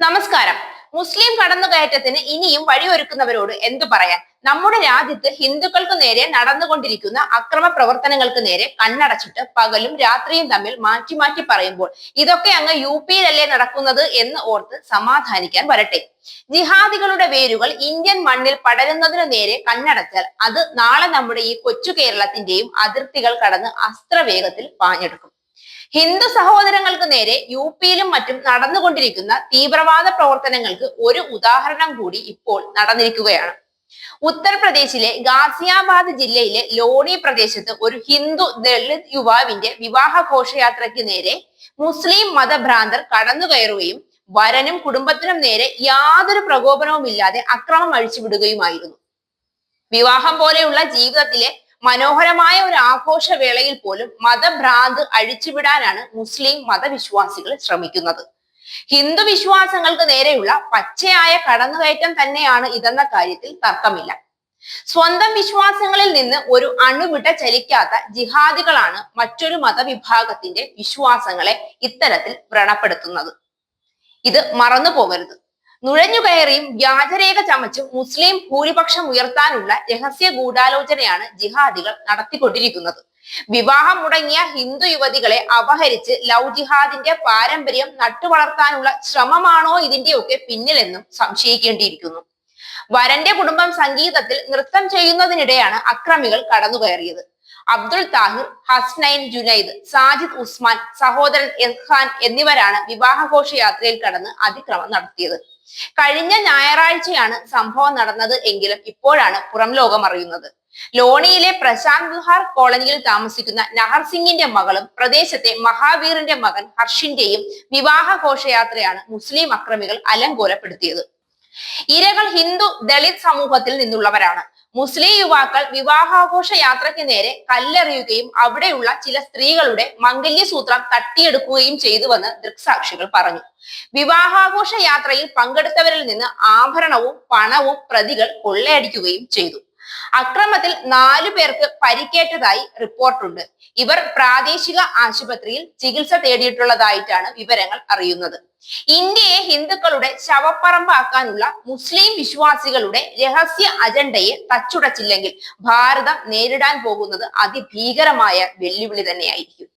നമസ്കാരം. മുസ്ലിം കടന്നുകയറ്റത്തിന് ഇനിയും വഴിയൊരുക്കുന്നവരോട് എന്തു പറയാൻ? നമ്മുടെ രാജ്യത്ത് ഹിന്ദുക്കൾക്ക് നേരെ നടന്നുകൊണ്ടിരിക്കുന്ന അക്രമ പ്രവർത്തനങ്ങൾക്ക് നേരെ കണ്ണടച്ചിട്ട് പകലും രാത്രിയും തമ്മിൽ മാറ്റി മാറ്റി പറയുമ്പോൾ ഇതൊക്കെ അങ്ങ് യു പിയിലല്ലേ നടക്കുന്നത് എന്ന് ഓർത്ത് സമാധാനിക്കാൻ വരട്ടെ. ജിഹാദികളുടെ വേരുകൾ ഇന്ത്യൻ മണ്ണിൽ പടരുന്നതിനു നേരെ കണ്ണടച്ചാൽ അത് നാളെ നമ്മുടെ ഈ കൊച്ചു കേരളത്തിന്റെയും അതിർത്തികൾ കടന്ന് അസ്ത്രവേഗത്തിൽ പാഞ്ഞെടുക്കും. ഹിന്ദു സഹോദരങ്ങൾക്ക് നേരെ യു പിയിലും മറ്റും നടന്നുകൊണ്ടിരിക്കുന്ന തീവ്രവാദ പ്രവർത്തനങ്ങൾക്ക് ഒരു ഉദാഹരണം കൂടി ഇപ്പോൾ നടന്നിരിക്കുകയാണ്. ഉത്തർപ്രദേശിലെ ഗാസിയാബാദ് ജില്ലയിലെ ലോണി പ്രദേശത്ത് ഒരു ഹിന്ദു ദളിത് യുവാവിന്റെ വിവാഹ ഘോഷയാത്രയ്ക്ക് നേരെ മുസ്ലിം മതഭ്രാന്തർ കടന്നു കയറുകയും വരനും കുടുംബത്തിനും നേരെ യാതൊരു പ്രകോപനവുമില്ലാതെ അക്രമം അഴിച്ചുവിടുകയുമായിരുന്നു. വിവാഹം പോലെയുള്ള ജീവിതത്തിലെ മനോഹരമായ ഒരു ആഘോഷവേളയിൽ പോലും മതഭ്രാന്ത് അഴിച്ചുവിടാനാണ് മുസ്ലിം മതവിശ്വാസികൾ ശ്രമിക്കുന്നത്. ഹിന്ദു വിശ്വാസങ്ങൾക്ക് നേരെയുള്ള പച്ചയായ കടന്നുകയറ്റം തന്നെയാണ് ഇതെന്ന കാര്യത്തിൽ തർക്കമില്ല. സ്വന്തം വിശ്വാസങ്ങളിൽ നിന്ന് ഒരു അണുവിട്ട ചലിക്കാത്ത ജിഹാദികളാണ് മറ്റൊരു മതവിഭാഗത്തിന്റെ വിശ്വാസങ്ങളെ ഇത്തരത്തിൽ വ്രണപ്പെടുത്തുന്നത്. ഇത് മറന്നു പോകരുത് നുഴഞ്ഞുകയറിയും വ്യാജരേഖ ചമച്ചും മുസ്ലിം ഭൂരിപക്ഷം ഉയർത്താനുള്ള രഹസ്യ ഗൂഢാലോചനയാണ് ജിഹാദികൾ നടത്തിക്കൊണ്ടിരിക്കുന്നത്. വിവാഹം മുടങ്ങിയ ഹിന്ദു യുവതികളെ അപഹരിച്ച് ലവ് ജിഹാദിന്റെ പാരമ്പര്യം നട്ടുവളർത്താനുള്ള ശ്രമമാണോ ഇതിന്റെയൊക്കെ പിന്നിലെന്നും സംശയിക്കേണ്ടിയിരിക്കുന്നു. വരന്റെ കുടുംബം സംഗീതത്തിൽ നൃത്തം ചെയ്യുന്നതിനിടെയാണ് അക്രമികൾ കടന്നുകയറിയത്. അബ്ദുൾ താഹിർ ഹസ്നൈൻ ജുനൈദ് സാജിദ് ഉസ്മാൻ സഹോദരൻ എഹ്ഖാൻ എന്നിവരാണ് വിവാഹഘോഷയാത്രയിൽ കടന്ന് അതിക്രമം നടത്തിയത്. കഴിഞ്ഞ ഞായറാഴ്ചയാണ് സംഭവം നടന്നത് എങ്കിലും ഇപ്പോഴാണ് പുറം ലോകം അറിയുന്നത്. ലോണിയിലെ പ്രശാന്ത് വിഹാർ കോളനിയിൽ താമസിക്കുന്ന നഹർ സിംഗിന്റെ മകളും പ്രദേശത്തെ മഹാവീറിന്റെ മകൻ ഹർഷിന്റെയും വിവാഹ ഘോഷയാത്രയാണ് മുസ്ലിം അക്രമികൾ അലങ്കോലപ്പെടുത്തിയത്. ഇരകൾ ഹിന്ദു ദളിത് സമൂഹത്തിൽ നിന്നുള്ളവരാണ്. മുസ്ലിം യുവാക്കൾ വിവാഹാഘോഷ യാത്രയ്ക്ക് നേരെ കല്ലെറിയുകയും അവിടെയുള്ള ചില സ്ത്രീകളുടെ മംഗല്യസൂത്രം തട്ടിയെടുക്കുകയും ചെയ്തുവെന്ന് ദൃക്സാക്ഷികൾ പറഞ്ഞു. വിവാഹാഘോഷ യാത്രയിൽ പങ്കെടുത്തവരിൽ നിന്ന് ആഭരണവും പണവും പ്രതികൾ കൊള്ളയടിക്കുകയും ചെയ്തു. അക്രമത്തിൽ നാലു പേർക്ക് പരിക്കേറ്റതായി റിപ്പോർട്ടുണ്ട്. ഇവർ പ്രാദേശിക ആശുപത്രിയിൽ ചികിത്സ തേടിയിട്ടുള്ളതായിട്ടാണ് വിവരങ്ങൾ അറിയുന്നത്. ഇന്ത്യയെ ഹിന്ദുക്കളുടെ ശവപ്പറമ്പാക്കാനുള്ള മുസ്ലിം വിശ്വാസികളുടെ രഹസ്യ അജണ്ടയെ തച്ചുടച്ചില്ലെങ്കിൽ ഭാരതം നേരിടാൻ പോകുന്നത് അതിഭീകരമായ വെല്ലുവിളി തന്നെയായിരിക്കും.